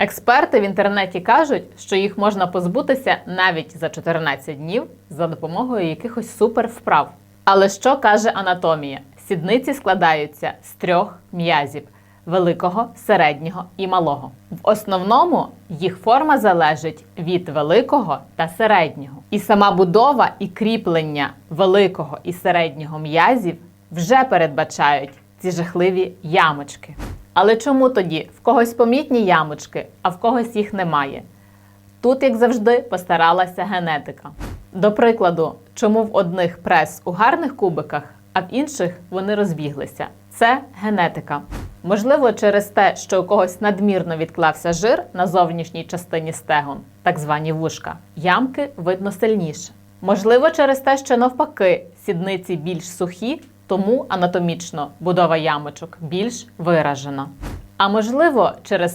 Експерти в інтернеті кажуть, що їх можна позбутися навіть за 14 днів за допомогою якихось супервправ. Але що каже анатомія? Сідниці складаються з трьох м'язів великого, середнього і малого. В основному їх форма залежить від великого та середнього. І сама будова і кріплення великого і середнього м'язів вже передбачають ці жахливі ямочки. Але чому тоді в когось помітні ямочки, а в когось їх немає? Тут, як завжди, постаралася генетика. До прикладу, чому в одних прес у гарних кубиках, а в інших вони розбіглися. Це генетика. Можливо, через те, що у когось надмірно відклався жир на зовнішній частині стегон, так звані вушка, ямки видно сильніше. Можливо, через те, що навпаки сідниці більш сухі, тому анатомічно будова ямочок більш виражена. А можливо, через